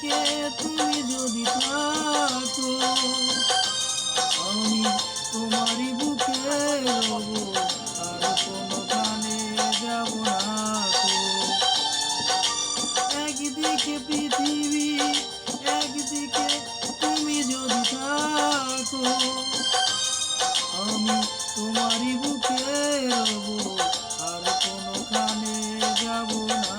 থেকে তুমি যদি থাকো আমি তোমারই বুকে রব, আর কোনো কানে যাব না একদিকে পৃথিবী, একদিকে তুমি যদি থাকো, আমি তোমারই বুকে রব, আর কোনো কানে যাব না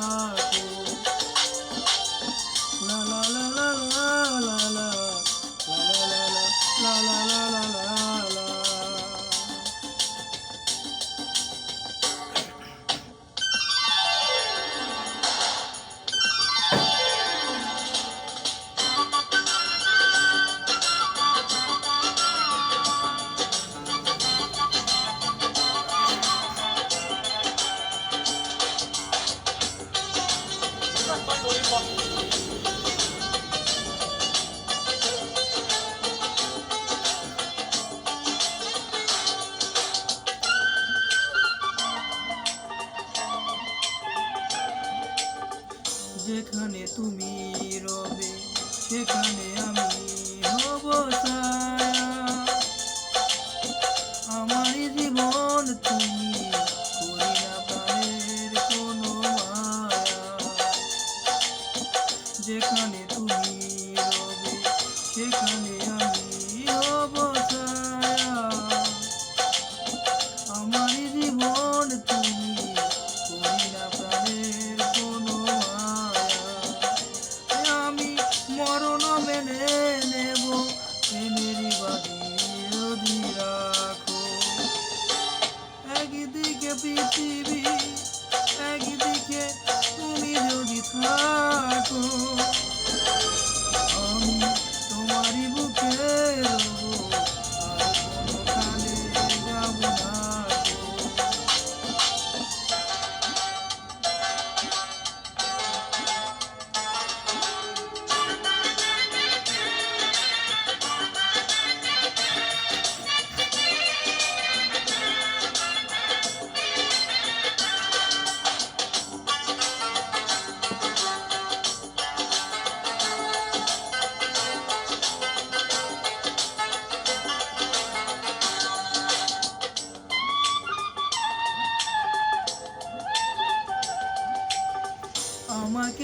যেখানে তুমি রবে সেখানে আমি হব আমার জীবন তুমি কোনো যেখানে TV.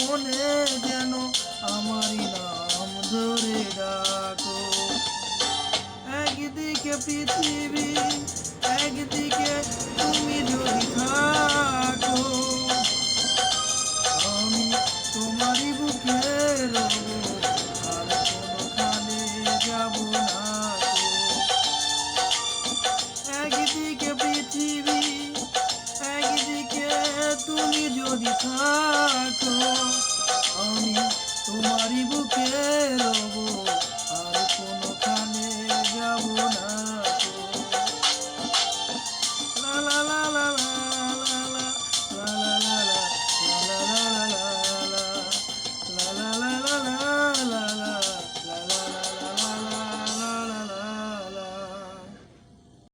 স্বপনে যেন আমারই নাম ধরে ডাকো। একদিকে পৃথিবী, একদিকে তুমি যদি থাকো। আমি তোমারই বুকে রব না। একদিকে পৃথিবী, একদিকে তুমি যদি থাকো। তোমারই বুকে রব।